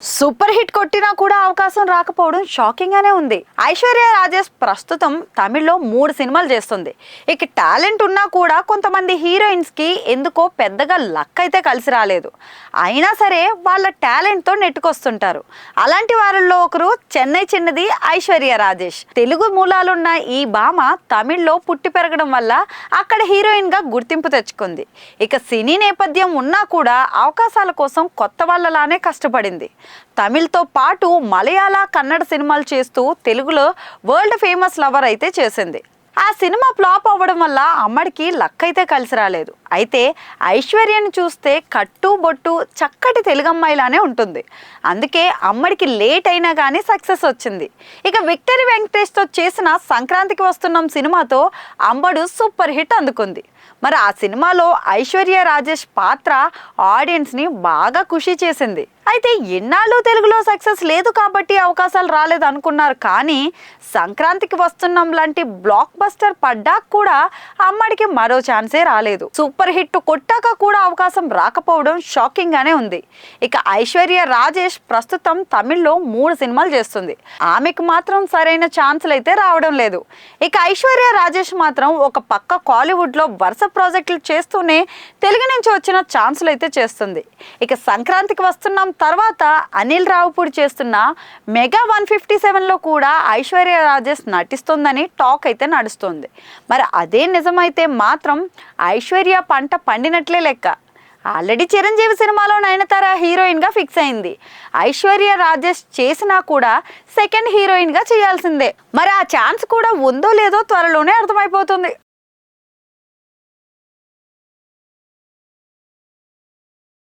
Super hit కొట్టినా కూడా అవకాశం రాకపోవడం షాకింగ్ గానే ఉంది. ఐశ్వర్య రాజేష్ ప్రస్తుతం తమిళ్ళో మూడు సినిమాలు చేస్తుంది. ఇక టాలెంట్ ఉన్నా కూడా కొంతమంది హీరోయిన్స్కి ఎందుకో పెద్దగా లక్ అయితే కలిసి రాలేదు. అయినా సరే వాళ్ళ టాలెంట్తో నెట్టుకొస్తుంటారు. అలాంటి వారిలో ఒకరు చెన్నై చిన్నది ఐశ్వర్య రాజేష్. తెలుగు మూలాలున్న ఈ భామ తమిళ్ళో పుట్టి పెరగడం వల్ల అక్కడ హీరోయిన్గా గుర్తింపు తెచ్చుకుంది. ఇక సినీ నేపథ్యం ఉన్నా కూడా అవకాశాల కోసం కొత్త వాళ్ళలానే కష్టపడింది. తమిళ్తో పాటు మలయాళ కన్నడ సినిమాలు చేస్తూ తెలుగులో వరల్డ్ ఫేమస్ లవర్ అయితే చేసింది. ఆ సినిమా ఫ్లాప్ అవ్వడం వల్ల అమ్మడికి లక్ అయితే కలిసి రాలేదు. అయితే ఐశ్వర్యని చూస్తే కట్టు బొట్టు చక్కటి తెలుగమ్మాయిలానే ఉంటుంది. అందుకే అమ్మడికి లేట్ అయినా కానీ సక్సెస్ వచ్చింది. ఇక విక్టరీ వెంకటేష్తో చేసిన సంక్రాంతికి వస్తున్నాం సినిమాతో అంబడు సూపర్ హిట్ అందుకుంది. మరి ఆ సినిమాలో ఐశ్వర్య రాజేష్ పాత్ర ఆడియన్స్ని బాగా ఖుషి చేసింది. అయితే ఎన్నాళ్ళు తెలుగులో సక్సెస్ లేదు కాబట్టి అవకాశాలు రాలేదు అనుకున్నారు కానీ సంక్రాంతికి వస్తున్నాం లాంటి బ్లాక్ బస్టర్ పడ్డాక కూడా అమ్మడికి మరో ఛాన్సే రాలేదు. సూపర్ హిట్ కొట్టాక కూడా అవకాశం రాకపోవడం షాకింగ్ గానే ఉంది. ఇక ఐశ్వర్య రాజేష్ ప్రస్తుతం తమిళ్ళో మూడు సినిమాలు చేస్తుంది. ఆమెకు మాత్రం సరైన ఛాన్సులు అయితే రావడం లేదు. ఇక ఐశ్వర్య రాజేష్ మాత్రం ఒక పక్క కాలీవుడ్లో లో వరుస ప్రాజెక్టులు చేస్తూనే తెలుగు నుంచి వచ్చిన ఛాన్సులు అయితే చేస్తుంది. ఇక సంక్రాంతికి వస్తున్నాం తర్వాత అనిల్ రావుపూడి చేస్తున్న మెగా వన్ ఫిఫ్టీ సెవెన్లో కూడా ఐశ్వర్య రాజేష్ నటిస్తుందని టాక్ అయితే నడుస్తుంది. మరి అదే నిజమైతే మాత్రం ఐశ్వర్య పంట పండినట్లే లెక్క. ఆల్రెడీ చిరంజీవి సినిమాలో నయనతార హీరోయిన్గా ఫిక్స్ అయింది. ఐశ్వర్య రాజేష్ చేసినా కూడా సెకండ్ హీరోయిన్గా చేయాల్సిందే. మరి ఆ ఛాన్స్ కూడా ఉందో లేదో త్వరలోనే అర్థమైపోతుంది.